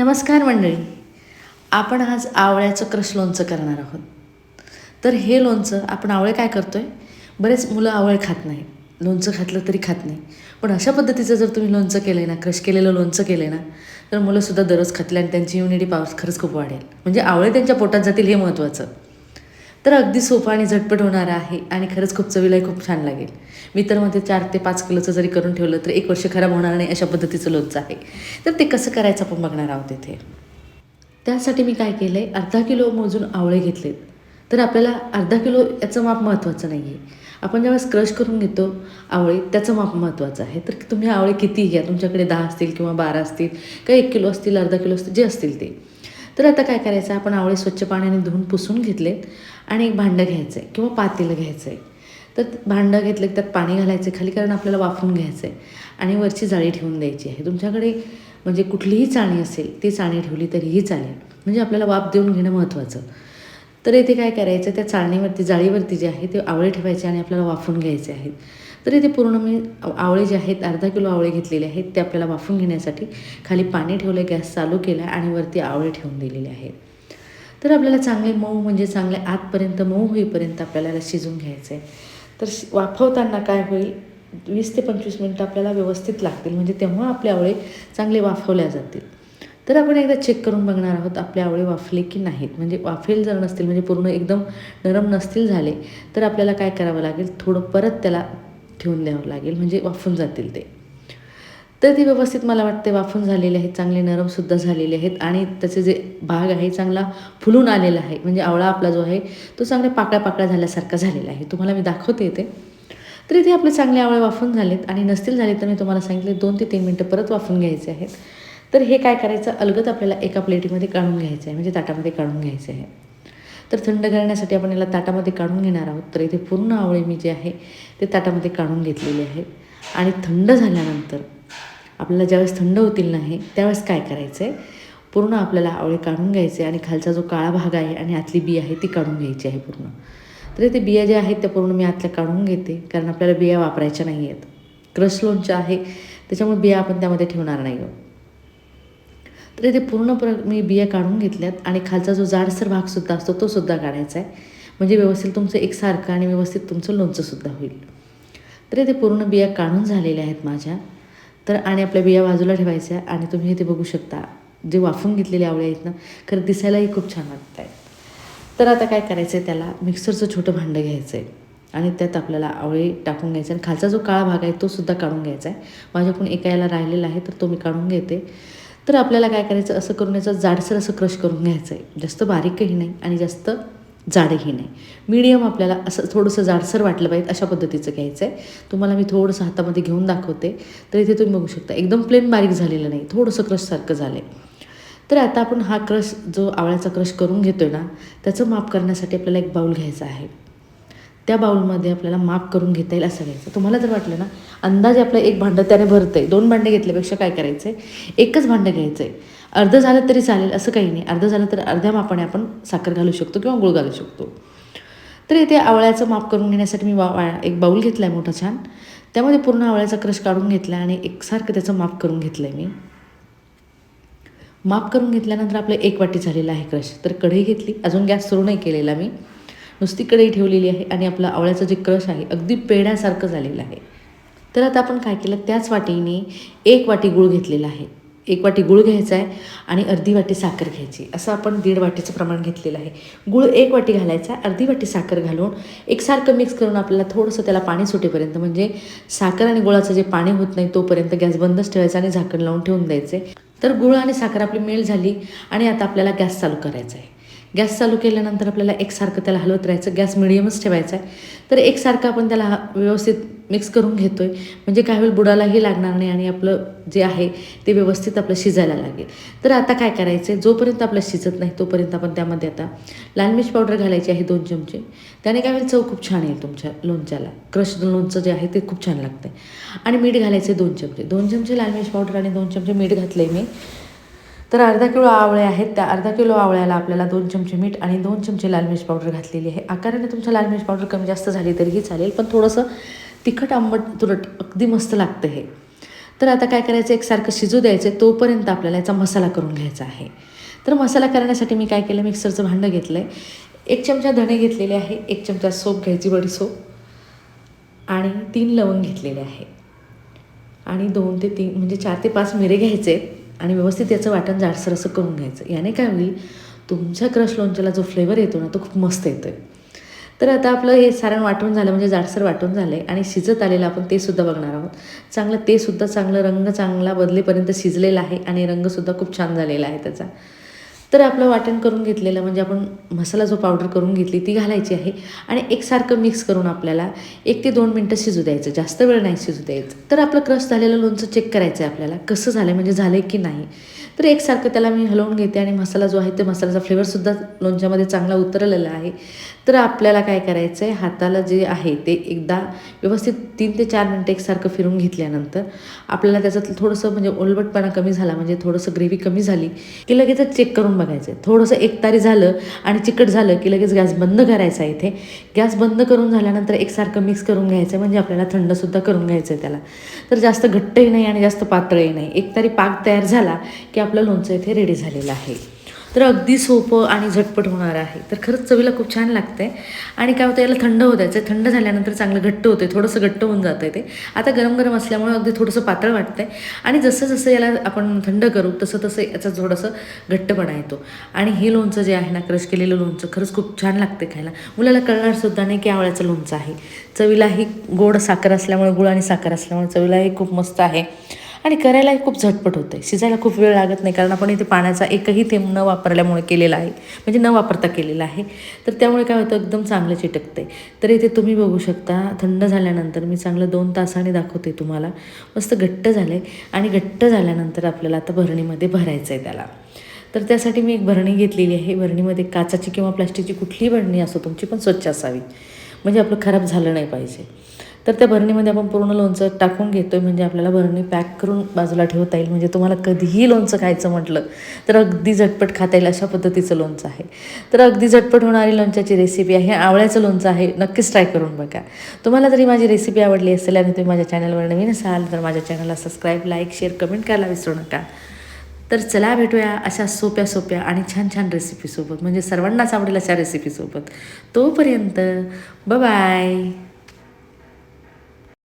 नमस्कार मंडळी. आपण आज आवळ्याचं क्रश लोणचं करणार आहोत. तर हे लोणचं आपण आवळे काय करतो आहे बरेच मुलं आवळे खात नाही लोणचं खातलं तरी खात नाही. पण अशा पद्धतीचं जर तुम्ही लोणचं केलं आहे ना क्रश केलेलं लोणचं केलं आहे ना तर मुलंसुद्धा दररोज खातील आणि त्यांची इम्युनिटी पावर खरंच खूप वाढेल. म्हणजे आवळे त्यांच्या पोटात जातील हे महत्त्वाचं तर अगदी सोपं आणि झटपट होणारं आहे आणि खरंच खूप चवीलाही खूप छान लागेल. मी तर मध्ये चार ते पाच किलोचं जरी करून ठेवलं तर एक वर्ष खराब होणार नाही अशा पद्धतीचं लोणचं आहे. तर ते कसं करायचं आपण बघणार आहोत इथे. त्यासाठी मी काय केलं आहे अर्धा किलो मोजून आवळे घेतलेत. तर आपल्याला अर्धा किलो याचं माप महत्त्वाचं नाही आहे आपण ज्यावेळेस क्रश करून घेतो आवळे त्याचं माप महत्त्वाचं आहे. तर तुम्ही आवळे किती घ्या. तुमच्याकडे दहा असतील किंवा बारा असतील काही एक किलो असतील अर्धा किलो असतील जे असतील ते. तर आता काय करायचं? आपण आवळे स्वच्छ पाण्याने धुवून पुसून घेतलेत आणि एक भांडं घ्यायचं आहे किंवा पातेलं घ्यायचं आहे तर भांडं घेतलं की त्यात पाणी घालायचं खाली कारण आपल्याला वाफवून घ्यायचं आहे आणि वरची जाळी ठेवून द्यायची आहे. तुमच्याकडे म्हणजे कुठलीही चाळणी असेल ती चाळणी ठेवली तरीही चालेल. म्हणजे आपल्याला वाफ देऊन घेणं महत्त्वाचं. तर येथे काय करायचं त्या चाळणीवरती जाळीवरती जे आहे ते आवळे ठेवायचे आणि आपल्याला वाफवून घ्यायचे आहेत. तर इथे पूर्ण मी आवळे जे आहेत अर्धा किलो आवळे घेतलेले आहेत ते आपल्याला वाफवून घेण्यासाठी खाली पाणी ठेवलं गॅस चालू केला आणि वरती आवळे ठेवून दिलेले आहेत. तर आपल्याला चांगले मऊ म्हणजे चांगले आतपर्यंत मऊ होईपर्यंत आपल्याला शिजून घ्यायचं आहे तर शि- वाफवताना काय होईल वीस ते पंचवीस मिनटं आपल्याला व्यवस्थित लागतील म्हणजे तेव्हा आपले आवळे चांगले वाफवल्या जातील. तर आपण एकदा चेक करून बघणार आहोत आपले आवळे वाफले की नाहीत. म्हणजे वाफेल जर नसतील म्हणजे पूर्ण एकदम नरम नसतील झाले तर आपल्याला काय करावं लागेल थोडं परत त्याला ठेवून द्यावं लागेल म्हणजे वाफून जातील ते. तर ते व्यवस्थित मला वाटते वाफून झालेले आहेत चांगले नरमसुद्धा झालेले आहेत आणि त्याचे जे भाग आहे चांगला फुलून आलेला आहे. म्हणजे आवळा आपला जो आहे तो चांगल्या पाकळ्या पाकळ्या झाल्यासारखा झालेला आहे. तुम्हाला मी दाखवते इथे. तर इथे आपले चांगले आवळे वाफून झालेत आणि नसतील झाले तर मी तुम्हाला सांगितले दोन ते तीन मिनटं परत वाफून घ्यायचे आहेत. तर हे काय करायचं? अलगत आपल्याला एका प्लेटीमध्ये काढून घ्यायचं आहे म्हणजे ताटामध्ये काढून घ्यायचं आहे. तर थंड करण्यासाठी आपण याला ताटामध्ये काढून घेणार आहोत. तर इथे पूर्ण आवळे मी जे आहे ते ताटामध्ये काढून घेतलेले आहे. आणि थंड झाल्यानंतर आपल्याला ज्यावेळेस थंड होतील नाही त्यावेळेस काय करायचं आहे पूर्ण आपल्याला आवळे काढून घ्यायचे आणि खालचा जो काळा भाग आहे आणि आतली बी आहे ती काढून घ्यायची आहे पूर्ण. तर ते बिया ज्या आहेत त्या पूर्ण मी आतल्या काढून घेते कारण आपल्याला बिया वापरायच्या नाही आहेत क्रश लोनच्या आहे त्याच्यामुळे बिया आपण त्यामध्ये ठेवणार नाही आहोत. तर इथे पूर्ण प्र मी बिया काढून घेतल्यात आणि खालचा जो जाडसर भागसुद्धा असतो तो सुद्धा काढायचा आहे. म्हणजे व्यवस्थित तुमचं एकसारखं आणि व्यवस्थित तुमचं लोणचंसुद्धा होईल. तर इथे पूर्ण बिया काढून झालेल्या आहेत माझ्या. तर आणि आपल्या बिया बाजूला ठेवायच्या आणि तुम्ही इथे बघू शकता जे वाफून घेतलेले आवळे आहेत ना खरं दिसायलाही खूप छान वाटत आहेत तर आता काय करायचं आहे त्याला? मिक्सरचं छोटं भांडं घ्यायचं आहे आणि त्यात आपल्याला आवळे टाकून घ्यायचे. आणि खालचा जो काळा भाग आहे तो सुद्धा काढून घ्यायचा आहे. माझ्याकडून एका याला राहिलेला आहे तर तो मी काढून घेते. तर आपल्याला काय करायचं? असं करून याचं जाडसर असं क्रश करून घ्यायचं आहे जास्त बारीकही नाही आणि जास्त जाडही नाही. मीडियम आपल्याला असं थोडंसं जाडसर वाटलं पाहिजे अशा पद्धतीचं घ्यायचं आहे तुम्हाला मी थोडंसं हातामध्ये घेऊन दाखवते. तर इथे तुम्ही बघू शकता एकदम प्लेन बारीक झालेलं नाही. थोडंसं क्रशसारखं झालं आहे तर आता आपण हा क्रश जो आवळ्याचा क्रश करून घेतो आहे ना त्याचं माप करण्यासाठी आपल्याला एक बाऊल घ्यायचा आहे. त्या बाऊलमध्ये आपल्याला माप करून घेता येईल असं घ्यायचं. तुम्हाला जर वाटलं ना अंदाजे आपलं एक भांडं त्याने भरतं आहे दोन भांडे घेतल्यापेक्षा काय करायचं आहे एकच भांडं घ्यायचं आहे अर्धं झालं तरी चालेल असं काही नाही. अर्धं झालं तर अर्ध्या मापाने आपण साखर घालू शकतो किंवा गुळ घालू शकतो. तर इथे आवळ्याचं माप करून घेण्यासाठी मी वा वा- एक बाऊल घेतला आहे मोठा छान. त्यामध्ये पूर्ण आवळ्याचा क्रश काढून घेतला आणि एकसारखं त्याचं माप करून घेतलं आहे मी. माप करून घेतल्यानंतर आपलं एक वाटी झालेलं आहे क्रश. तर कढई घेतली. अजून गॅस सुरू नाही केलेला मी. नुसती कढई ठेवलेली आहे आणि आपलं आवळ्याचं जे क्रश आहे अगदी पेढ्यासारखं झालेलं आहे. तर आता आपण काय केलं त्याच वाटीने एक वाटी गूळ घेतलेला आहे. एक वाटी गूळ घ्यायचा आहे आणि अर्धी वाटी साखर घ्यायची. असं आपण दीड वाटीचं प्रमाण घेतलेलं आहे. गूळ एक वाटी घालायचा अर्धी वाटी साखर घालून एकसारखं मिक्स करून आपल्याला थोडंसं त्याला पाणी सुटेपर्यंत म्हणजे साखर आणि गुळाचं जे पाणी होत नाही तोपर्यंत गॅस बंदच ठेवायचा आणि झाकण लावून ठेवून द्यायचे. तर गुळ आणि साखर आपली मेल झाली आणि आता आपल्याला गॅस चालू करायचा आहे. गॅस चालू केल्यानंतर आपल्याला एकसारखं त्याला हलवत राहायचं गॅस मिडियमच ठेवायचा आहे. तर एकसारखं आपण त्याला हा- व्यवस्थित मिक्स करून घेतो आहे म्हणजे काय होईल बुडालाही लागणार नाही आणि आपलं जे आहे ते व्यवस्थित आपलं शिजायला लागेल. तर आता काय करायचं आहे जोपर्यंत आपलं शिजत नाही तोपर्यंत आपण त्यामध्ये आता लाल मिर्च पावडर घालायची आहे दोन चमचे. त्याने काय होईल? चव खूप छान येईल तुमच्या लोणच्याला. क्रश लोणचं जे आहे ते खूप छान लागतं आहे आणि मीठ घालायचे दोन चमचे. दोन चमचे लाल मिर्च पावडर आणि दोन चमचे मीठ घातलं आहे मी. तर अर्धा किलो आवळे आहेत. त्या अर्धा किलो आवळ्याला आपल्याला दोन चमचे मीठ आणि दोन चमचे लाल मिरच पावडर घातलेली आहे. आकाराने तुमच्या लाल मिरच पावडर कमी जास्त झाली तरीही चालेल पण थोडंसं तिखट आंबट तुरट अगदी मस्त लागतं हे. तर आता काय करायचं? एकसारखं शिजू द्यायचं. तोपर्यंत आपल्याला याचा मसाला करून घ्यायचा आहे. तर मसाला करण्यासाठी मी काय केलं? मिक्सरचं भांडं घेतलं आहे एक चमचा धणे घेतलेले आहे. एक चमचा सोप घ्यायची बडी सोप. आणि तीन लवंग घेतलेले आहे. आणि दोन ते तीन म्हणजे चार ते पाच मिरे घ्यायचे. आणि व्यवस्थित याचं वाटण जाडसर असं करून घ्यायचं. याने काय होईल? तुमच्या क्रश लोणच्याला जो फ्लेवर येतो ना तो खूप मस्त येतो आहे तर आता आपलं हे सारण वाटून झालं म्हणजे जाडसर वाटून झालं आहे आणि शिजत आलेलं आपण ते सुद्धा बघणार आहोत. चांगलं ते सुद्धा चांगलं रंग चांगला बदलेपर्यंत शिजलेला आहे आणि रंगसुद्धा खूप छान झालेला आहे त्याचा. तर आपलं वाटण करून घेतलेलं म्हणजे आपण मसाला जो पावडर करून घेतली ती घालायची आहे आणि एकसारखं मिक्स करून आपल्याला एक ते दोन मिनटं शिजू द्यायचं. जास्त वेळ नाही शिजू द्यायचं. तर आपलं क्रश झालेलं लोणचं चेक करायचं आहे आपल्याला कसं झालं म्हणजे झालं आहे की नाही? तर एकसारखं त्याला मी हलवून घेते आणि मसाला जो आहे ते मसाल्याचा फ्लेवरसुद्धा लोणच्यामध्ये चांगला उतरलेला आहे. तर आपल्याला काय करायचं आहे हाताला जे आहे ते एकदा व्यवस्थित तीन ते चार मिनटं एकसारखं फिरून घेतल्यानंतर आपल्याला त्याचं थोडंसं म्हणजे ओलबटपणा कमी झाला म्हणजे थोडंसं ग्रेव्ही कमी झाली की लगेच चेक करून बघायचं आहे थोडंसं एकतारी झालं आणि चिकट झालं की लगेच गॅस बंद करायचा आहे इथे. गॅस बंद करून झाल्यानंतर एकसारखं मिक्स करून घ्यायचं आहे म्हणजे आपल्याला थंडसुद्धा करून घ्यायचं आहे त्याला. तर जास्त घट्टही नाही आणि जास्त पातळही नाही. एकतारी पाक तयार झाला की आपलं लोणचं इथे रेडी झालेलं आहे. तर अगदी सोपं आणि झटपट होणार आहे. तर खरंच चवीला खूप छान लागतं आहे आणि काय होतं याला थंड होत आहे थंड झाल्यानंतर चांगलं घट्ट होतं आहे थोडंसं घट्ट होऊन जातं आहे ते. आता गरम गरम असल्यामुळे अगदी थोडंसं पातळ वाटतं आहे आणि जसं जसं याला आपण थंड करू तसं तसं याचा थोडंसं घट्टपणा येतो. आणि हे लोणचं जे आहे ना क्रश केलेलं लोणचं खरंच खूप छान लागते खायला. मुलाला कळणारसुद्धा नाही की आवळ्याचं लोणचं आहे. चवीलाही गोड साखर असल्यामुळे गुळ आणि साखर असल्यामुळे चवीलाही खूप मस्त आहे. आणि करायलाही खूप झटपट होतं आहे शिजायला खूप वेळ लागत नाही कारण आपण इथे पाण्याचा एकही थेंब न वापरल्यामुळे केलेला आहे. म्हणजे न वापरता केलेला आहे. तर त्यामुळे काय होतं? एकदम चांगलं चिटकतं आहे तर इथे तुम्ही बघू शकता थंड झाल्यानंतर मी चांगलं दोन तासाने दाखवते तुम्हाला. मस्त घट्ट झालं आहे आणि घट्ट झाल्यानंतर आपल्याला आता भरणीमध्ये भरायचं आहे त्याला. तर त्यासाठी मी एक भरणी घेतलेली आहे. भरणीमध्ये काचाची किंवा प्लास्टिकची कुठलीही भरणी असो तुमची पण स्वच्छ असावी. म्हणजे आपलं खराब झालं नाही पाहिजे. तर त्या भरणीमध्ये आपण पूर्ण लोणचं टाकून घेतो आहे म्हणजे आपल्याला भरणी पॅक करून बाजूला ठेवता येईल. म्हणजे तुम्हाला कधीही लोणचं खायचं म्हटलं तर अगदी झटपट खाता येईल अशा पद्धतीचं लोणचं आहे. तर अगदी झटपट होणारी लोणच्याची रेसिपी आहे. आवळ्याचं लोणचं आहे. नक्कीच ट्राय करून बघा. तुम्हाला जरी माझी रेसिपी आवडली असेल आणि तुम्ही माझ्या चॅनलवर नवीन असाल तर माझ्या चॅनलला सबस्क्राईब लाईक शेअर कमेंट करायला विसरू नका. तर चला भेटूया अशा सोप्या सोप्या आणि छान छान रेसिपीसोबत म्हणजे सर्वांनाच आवडेल अशा रेसिपीसोबत तोपर्यंत बाय